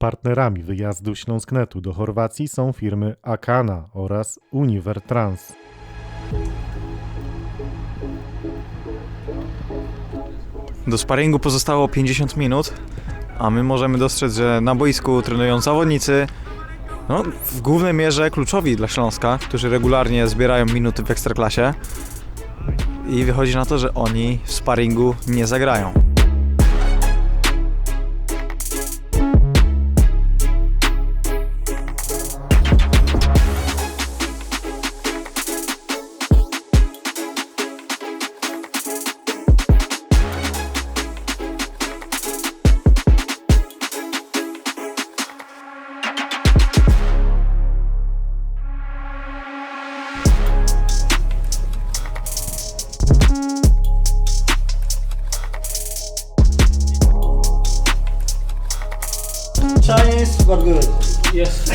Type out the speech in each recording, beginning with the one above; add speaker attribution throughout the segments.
Speaker 1: Partnerami wyjazdu Śląsknetu do Chorwacji są firmy Akana oraz Univertrans.
Speaker 2: Do sparingu pozostało 50 minut, a my możemy dostrzec, że na boisku trenują zawodnicy, no, w głównej mierze kluczowi dla Śląska, którzy regularnie zbierają minuty w Ekstraklasie i wychodzi na to, że oni w sparingu nie zagrają.
Speaker 3: Good.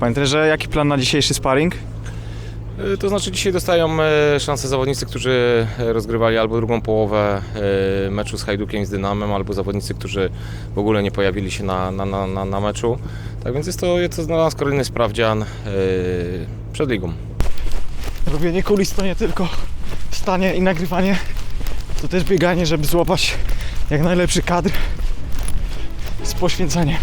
Speaker 2: Panie trenerze, jaki plan na dzisiejszy sparring?
Speaker 4: Y, To znaczy dzisiaj dostają e, szansę zawodnicy, którzy e, rozgrywali albo drugą połowę e, meczu z Hajdukiem z Dynamem, albo zawodnicy, którzy w ogóle nie pojawili się na, na, na, na, meczu. Tak więc jest to, jest to dla nas kolejny sprawdzian e, przed ligą.
Speaker 2: Robienie kulis to nie tylko stanie i nagrywanie, to też bieganie, żeby złapać jak najlepszy kadr z poświęceniem.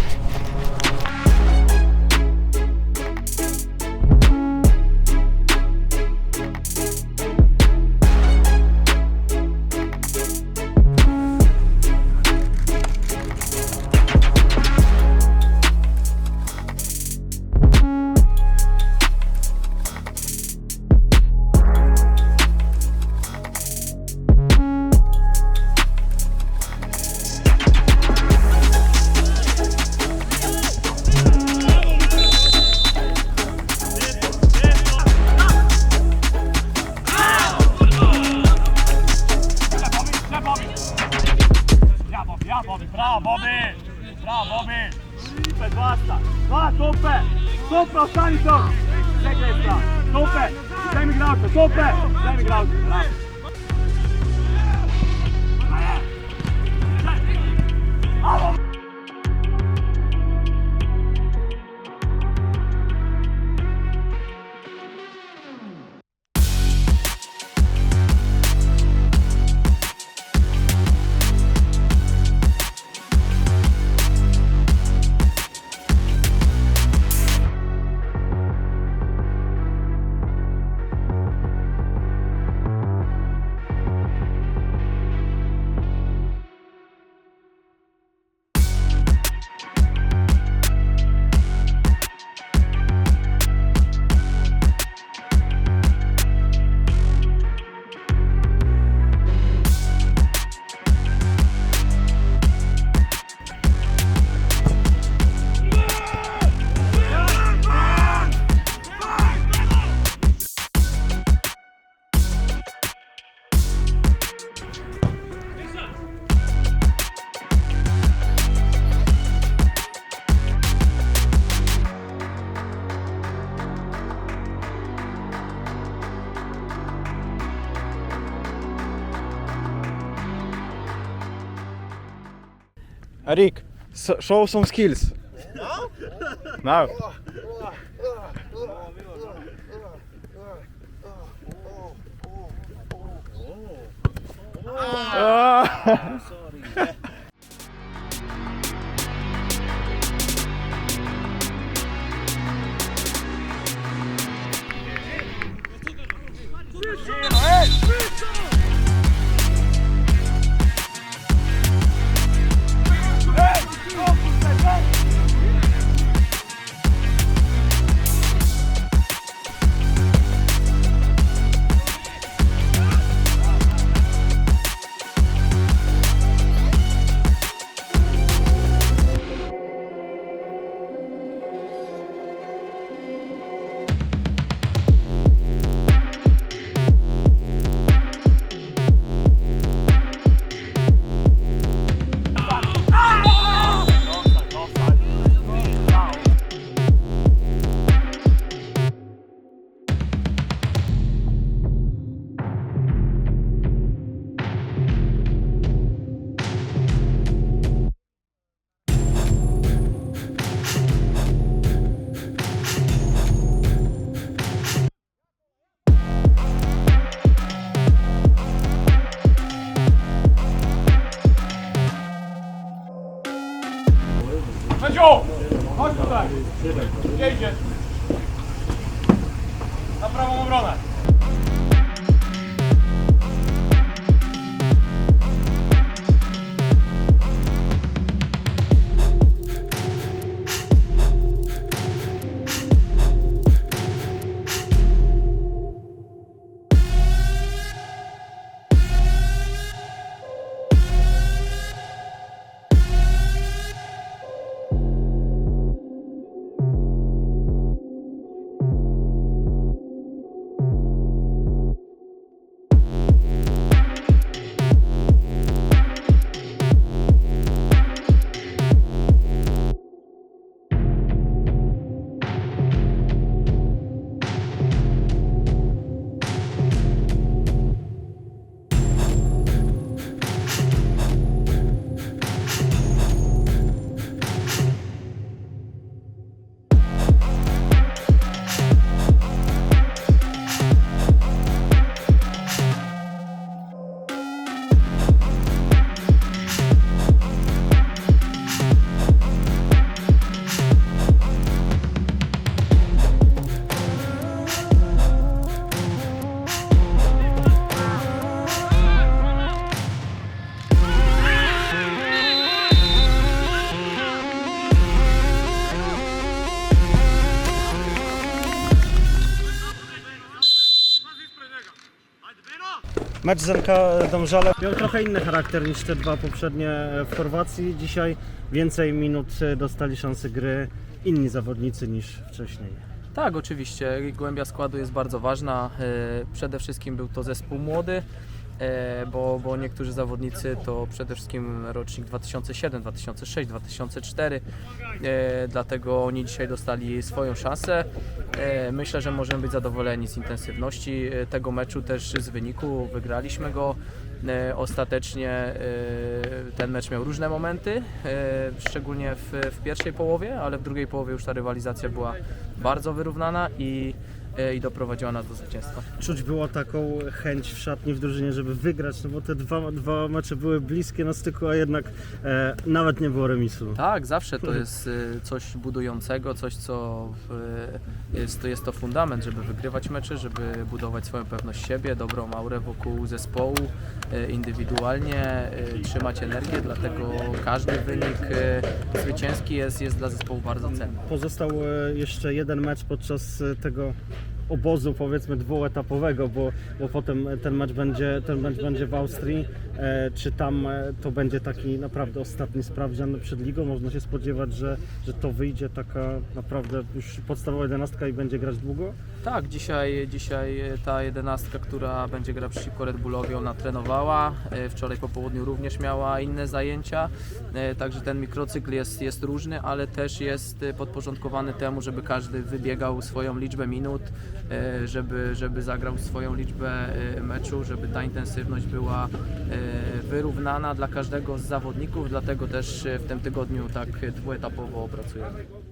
Speaker 5: tope, tope, ostani to. Čekaj sta, tope, daj mi glavce, tope, daj mi glavce, bravo.
Speaker 2: Alo! Rick, show some skills. Now?
Speaker 5: Now. Ah. Sorry. Gdzie? Na prawą obronę.
Speaker 3: Mecz z MK Domżale miał trochę inny charakter niż te dwa poprzednie w Chorwacji. Dzisiaj więcej minut dostali szansy gry inni zawodnicy niż wcześniej.
Speaker 6: Tak, oczywiście. Głębia składu jest bardzo ważna. E, Przede wszystkim był to zespół młody, e, bo, bo niektórzy zawodnicy to przede wszystkim rocznik 2007, 2006, 2004. E, Dlatego oni dzisiaj dostali swoją szansę. E, Myślę, że możemy być zadowoleni z intensywności e, tego meczu, też z wyniku. Wygraliśmy go. E, Ostatecznie e, ten mecz miał różne momenty, e, szczególnie w, w pierwszej połowie, ale w drugiej połowie już ta rywalizacja była bardzo wyrównana i, e, i doprowadziła nas do zwycięstwa.
Speaker 3: Czuć było taką chęć w szatni, w drużynie, żeby wygrać, no bo te dwa, dwa mecze były bliskie na styku, a jednak e, nawet nie było remisu.
Speaker 6: Tak, zawsze to jest e, coś budującego, coś co e, jest, to jest to fundament, żeby wygrywać mecze, żeby budować swoją pewność siebie, dobrą aurę wokół zespołu, e, indywidualnie e, trzymać energię, dlatego każdy wynik e, zwycięski jest, jest dla zespołu bardzo cenny.
Speaker 3: Pozostał e, jeszcze jeden mecz podczas e, tego obozu powiedzmy dwuetapowego, bo, bo potem ten mecz będzie, ten mecz będzie w Austrii. E, czy tam e, to będzie taki naprawdę ostatni sprawdzian przed ligą? Można się spodziewać, że, że to wyjdzie taka naprawdę już podstawowa jedenastka i będzie grać długo?
Speaker 6: Tak, dzisiaj, dzisiaj ta jedenastka, która będzie grała przeciwko Red Bullowi, ona trenowała. E, Wczoraj po południu również miała inne zajęcia. E, Także ten mikrocykl jest, jest różny, ale też jest e, podporządkowany temu, żeby każdy wybiegał swoją liczbę minut, e, żeby, żeby zagrał swoją liczbę e, meczu, żeby ta intensywność była e, wyrównana dla każdego z zawodników. Dlatego też e, w tym tygodniu tak dwuetapowo pracujemy.